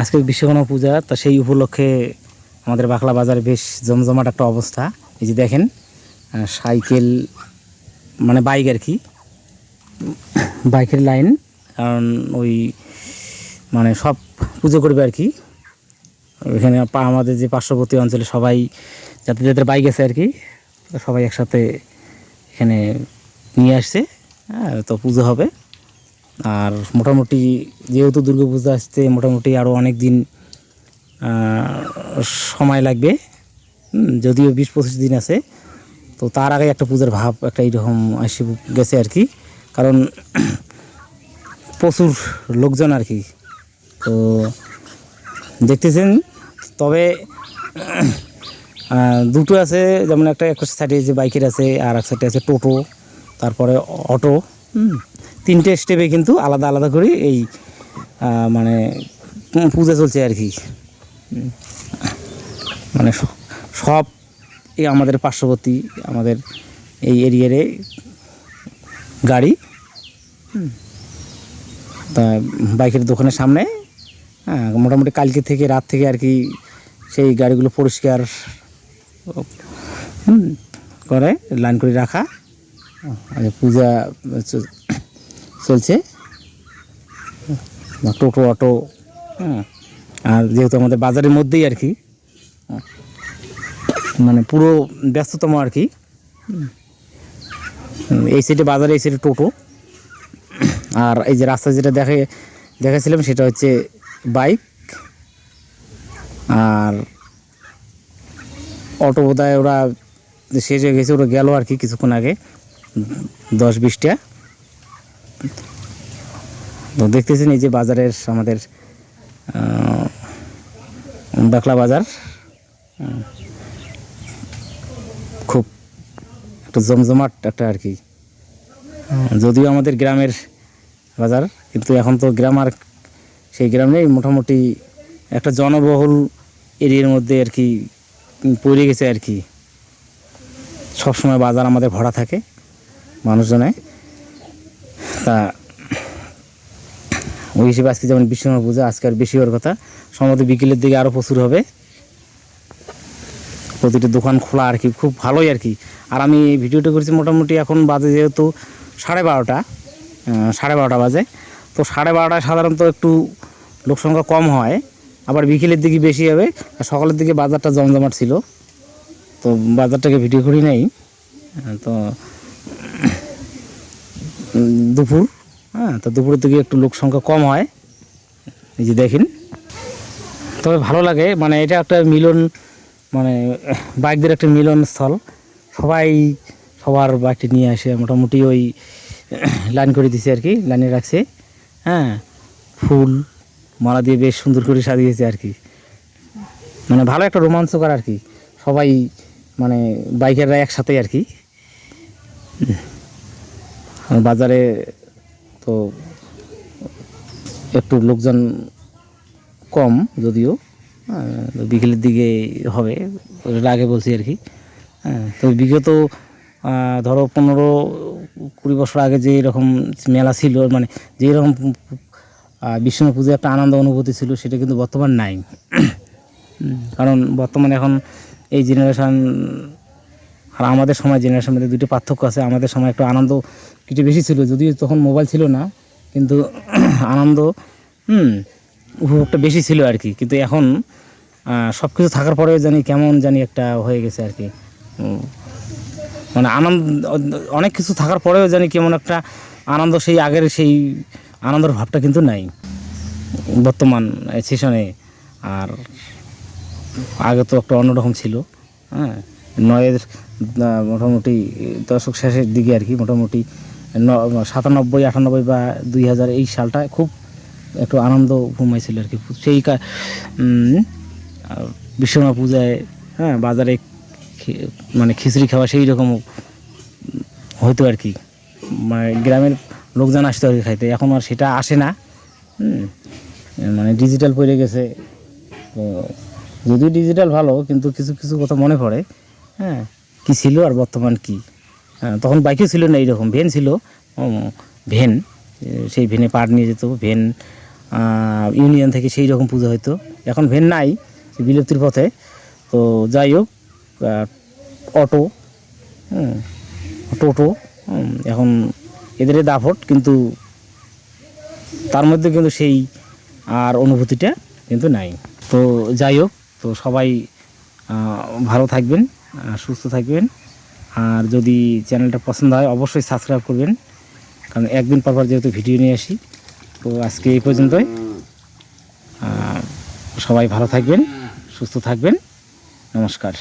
আজকে বিশ্বকর্মা পূজা, তা সেই উপলক্ষে আমাদের বাকলা বাজারে বেশ জমজমাট একটা অবস্থা। এই যে দেখেন সাইকেল মানে বাইক আর কি। বাইকের লাইন, কারণ ওই মানে সব পুজো করবে আর কি। এখানে আমাদের যে পার্শ্ববর্তী অঞ্চলে সবাই, যাদের যাদের বাইক আছে আর কি, সবাই একসাথে এখানে নিয়ে আসছে হ্যাঁ তো পুজো হবে। আর মোটামুটি যেহেতু দুর্গা পুজো আসতে মোটামুটি আরও অনেক দিন সময় লাগবে। যদিও বিশ পঁচিশ দিন আছে তো তার আগে একটা পূজার ভাব একটা এইরকম আসে গেছে আর কি। কারণ প্রচুর লোকজন আর কি। তো দেখতেছেন তবে দুটো আছে যেমন একটা একটা সাইডে যে বাইকের আছে আর এক সাইডে আছে টোটো তারপরে অটো হুম, তিনটে স্টেপে কিন্তু আলাদা আলাদা করে এই মানে পূজা চলছে আর কি। মানে সব এই আমাদের পার্শ্ববর্তী, আমাদের এই এরিয়ারে গাড়ি তা বাইকের দোকানের সামনে হ্যাঁ মোটামুটি কালকে থেকে রাত থেকে আর কি সেই গাড়িগুলো পরিষ্কার করে লাইন করে রাখা। পূজা চলছে। বা টোটো অটো হুম, আর যেহেতু আমাদের বাজারের মধ্যেই আর কি হুম, মানে পুরো ব্যস্ততম আর কি। এই সাইডে বাজারে এই সাইডে টোটো। আর এই যে রাস্তায় যেটা দেখে দেখেছিলাম সেটা হচ্ছে বাইক। আর অটো বোধহয় ওরা শেষ হয়ে গেছে ওরা গেল আর কি কিছুক্ষণ আগে দশ বিশটা। তো দেখতেছেন এই যে বাজারের আমাদের বাকলা বাজার খুব একটা জমজমাট একটা আর কি। যদিও আমাদের গ্রামের বাজার, কিন্তু এখন তো গ্রাম আর সেই গ্রাম নেই, মোটামুটি একটা জনবহুল এরিয়ার মধ্যে আর কি পড়ে গেছে আর কি। সবসময় বাজার আমাদের ভরা থাকে মানুষজনে। তা, ওই হিসেবে আজকে যেমন বিশ্বকর্মা পূজা, আজকে আর বেশি হওয়ার কথা। সম্ভবত বিকেলের দিকে আরও প্রচুর হবে। প্রতিটি দোকান খোলা আর কি, খুব ভালোই আর কি। আর আমি ভিডিওটা করেছি মোটামুটি এখন বাজে যেহেতু সাড়ে বারোটা সাড়ে বারোটা বাজে। তো সাড়ে বারোটায় সাধারণত একটু লোক সংখ্যা কম হয়, আবার বিকেলের দিকে বেশি হবে। আর সকালের দিকে বাজারটা জমজমাট ছিল। তো বাজারটাকে ভিডিও করি নাই। তো দুপুর হ্যাঁ তো দুপুরের দিকে একটু লোক সংখ্যা কম হয়। এই যে দেখেন। তবে ভালো লাগে মানে এটা একটা মিলন মানে বাইকদের একটা মিলন স্থল সবাই সবার বাইকটি নিয়ে আসে, মোটামুটি ওই লাইন করে দিছে আর কি, লাইনে রাখছে। হ্যাঁ ফুল, মালা দিয়ে বেশ সুন্দর করে সাজিয়েছে আর কি। মানে ভালো একটা রোমাঞ্চকর আর কি। সবাই মানে বাইকাররা একসাথে আর কি। বাজারে তো একটু লোকজন কম যদিও বিকেলের দিকে হবে আগে বলছি আর কি। হ্যাঁ তো বিগত ধরো পনেরো কুড়ি বছর আগে যে এরকম মেলা ছিল মানে যে এরকম বিষ্ণু পুজো একটা আনন্দ অনুভূতি ছিল, সেটা কিন্তু বর্তমান নাই। কারণ বর্তমানে এখন এই জেনারেশান আর আমাদের সময় জেনারেশন মধ্যে দুটো পার্থক্য আছে। আমাদের সময় একটু আনন্দ কিছু বেশি ছিল, যদিও তখন মোবাইল ছিল না, কিন্তু আনন্দ, হুম, উপভোগটা বেশি ছিল আর কি। কিন্তু এখন সব কিছু থাকার পরেও জানি কেমন জানি একটা হয়ে গেছে আর কি। মানে আনন্দ, অনেক কিছু থাকার পরেও জানি কেমন একটা আনন্দ, সেই আগের সেই আনন্দের ভাবটা কিন্তু নাই। বর্তমান সেশনে আর আগে তো একটা অন্যরকম ছিল হ্যাঁ। নয়ের মোটামুটি দশক শেষের দিকে আর কি, মোটামুটি সাতানব্বই, আটানব্বই বা দুই হাজার এই সালটা খুব একটু আনন্দ ভূমাই ছিল আর কি। সেই বিশ্বকর্মা পূজায় হ্যাঁ বাজারে মানে খিচড়ি খাওয়া সেই রকম হতো আর কি। মানে গ্রামের লোকজন আসতো আর কি খাইতে, এখন আর সেটা আসে না। মানে ডিজিটাল পড়ে গেছে। যদিও ডিজিটাল ভালো, কিন্তু কিছু কিছু কথা মনে পড়ে। হ্যাঁ কী ছিল আর বর্তমান কি? হ্যাঁ তখন বাইকও ছিল না এইরকম ভ্যান ছিল। ভ্যান সেই ভেনে পাট নিয়ে যেত আহ, ইউনিয়ন থেকে সেই রকম পুজো হতো এখন ভেন নাই বিলুপ্তির পথে। তো যাই হোক অটো টোটো এখন এদের দাফট কিন্তু তার মধ্যে কিন্তু সেই আর অনুভূতিটা কিন্তু নাই। তো যাই হোক তো সবাই ভালো থাকবেন। সুস্থ থাকবেন। আর যদি চ্যানেলটা পছন্দ হয়, অবশ্যই সাবস্ক্রাইব করবেন। কারণ একদিন পর পর যেহেতু ভিডিও নিয়ে আসি, তো আজকে এই পর্যন্তই। সবাই ভালো থাকবেন, সুস্থ থাকবেন। নমস্কার।